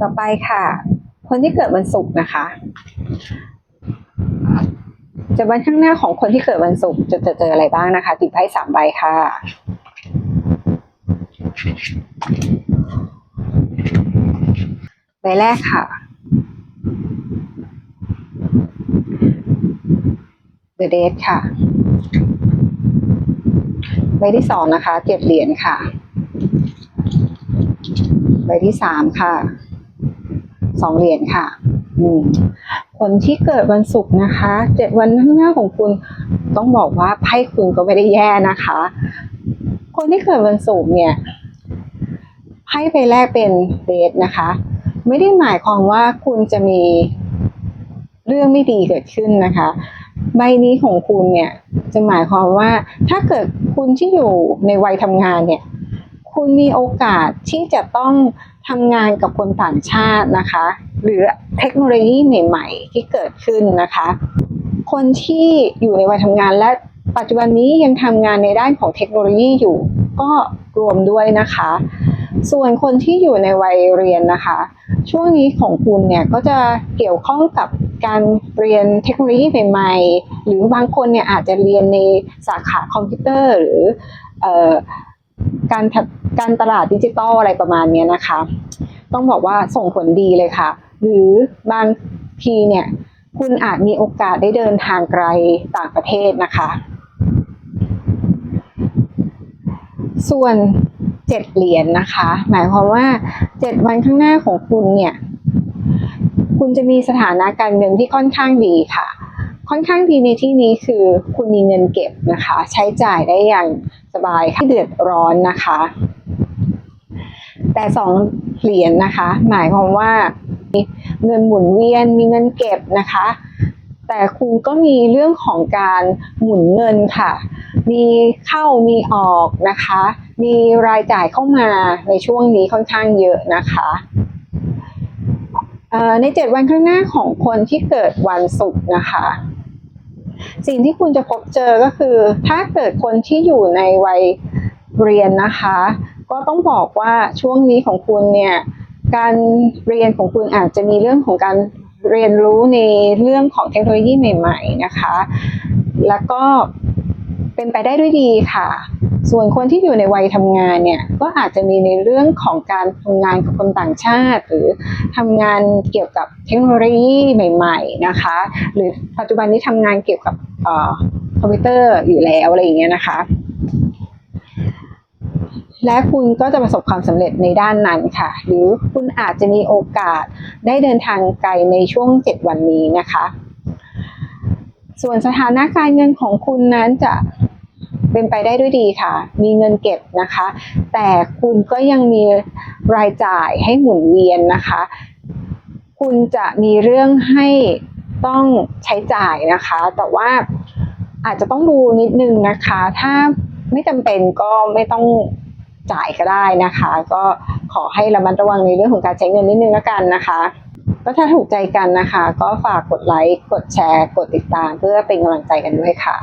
ต่อไปค่ะ คนที่เกิดวันศุกร์นะคะ จะวันข้างหน้าของคนที่เกิดวันศุกร์จะจะเจออะไรบ้างนะคะ ติดไพ่สามใบค่ะใบแรกค่ะ The Date ค่ะ ใบที่สองนะคะ เจ็ดเหรียญค่ะ ใบที่สามค่ะ สองเหรียญค่ะอืมคนที่เกิดวันศุกร์นะคะเจ็ดวันข้างหน้าของคุณต้องบอกว่าไพ่คุณก็ไม่ได้แย่นะคะ คนที่เกิดวันศุกร์เนี่ยไพ่ใบแรกเป็นเดทนะคะ ไม่ได้หมายความว่าคุณจะมีเรื่องไม่ดีเกิดขึ้นนะคะ ใบนี้ของคุณเนี่ยจะหมายความว่าถ้าเกิดคุณที่อยู่ในวัยทำงานเนี่ย คุณมีโอกาสที่จะต้อง ทำงานกับคนต่างชาตินะคะ หรือเทคโนโลยีใหม่ ๆ ที่เกิดขึ้นนะคะ คนที่อยู่ในวัยทำงานและปัจจุบันนี้ยังทำงานในด้านของเทคโนโลยีอยู่ ก็รวมด้วยนะคะ ส่วนคนที่อยู่ในวัยเรียนนะคะ ช่วงนี้ของคุณเนี่ยก็จะเกี่ยวข้องกับการเรียนเทคโนโลยีใหม่ๆ หรือบางคนเนี่ยอาจจะเรียนในสาขาคอมพิวเตอร์หรือออการ การตลาดดิจิตอลอะไรประมาณนี้นะคะ ต้องบอกว่าส่งผลดีเลยค่ะ หรือบางทีเนี่ยคุณอาจมีโอกาสได้เดินทางไกลต่างประเทศนะคะ ส่วนเจ็ดเหรียญนะคะ หมายความว่าเจ็ดวันข้างหน้าของคุณเนี่ย คุณจะมีสถานะการเงินที่ค่อนข้างดีค่ะ ค่อนข้างดีในที่นี้คือคุณมีเงินเก็บนะคะ ใช้จ่ายได้อย่างสบายค่ะไม่เดือดร้อนนะคะ แต่สองเหรียญนะคะ หมายความว่ามีเงินหมุนเวียนมีเงินเก็บนะคะ แต่คุณก็มีเรื่องของการหมุนเงินค่ะ มีเข้ามีออกนะคะ มีรายจ่ายเข้ามาในช่วงนี้ค่อนข้างเยอะนะคะในเจ็ดวันข้างหน้าของคนที่เกิดวันศุกร์นะคะ สิ่งที่คุณจะพบเจอก็คือ ถ้าเกิดคนที่อยู่ในวัยเรียนนะคะ ก็ต้องบอกว่าช่วงนี้ของคุณเนี่ยการเรียนของคุณอาจจะมีเรื่องของการเรียนรู้ในเรื่องของเทคโนโลยีใหม่ ๆนะคะ แล้วก็เป็นไปได้ด้วยดีค่ะ ส่วนคนที่อยู่ในวัยทำงานเนี่ยก็อาจจะมีในเรื่องของการทำงานกับคนต่างชาติ หรือทำงานเกี่ยวกับเทคโนโลยีใหม่ ๆนะคะ หรือปัจจุบันนี้ทำงานเกี่ยวกับ คอมพิวเตอร์อยู่แล้วอะไรอย่างเงี้ยนะคะ และคุณก็จะประสบความสำเร็จในด้านนั้นค่ะ หรือคุณอาจจะมีโอกาสได้เดินทางไกลในช่วง 7 วันนี้นะคะ ส่วนสถานะการเงินของคุณนั้นจะเป็นไปได้ด้วยดีค่ะ มีเงินเก็บนะคะ แต่คุณก็ยังมีรายจ่ายให้หมุนเวียนนะคะ คุณจะมีเรื่องให้ ต้องใช้จ่ายนะคะ แต่ว่าอาจจะต้องดูนิดนึงนะคะ ถ้าไม่จำเป็นก็ไม่ต้องจ่ายก็ได้นะคะ ก็ขอให้ระมัดระวังในเรื่องของการใช้เงินนิดนึงแล้วกันนะคะก็ถ้าถูกใจกันนะคะ ก็ฝากกดไลค์ กดแชร์ กดติดตามเพื่อเป็นกำลังใจกันด้วยค่ะ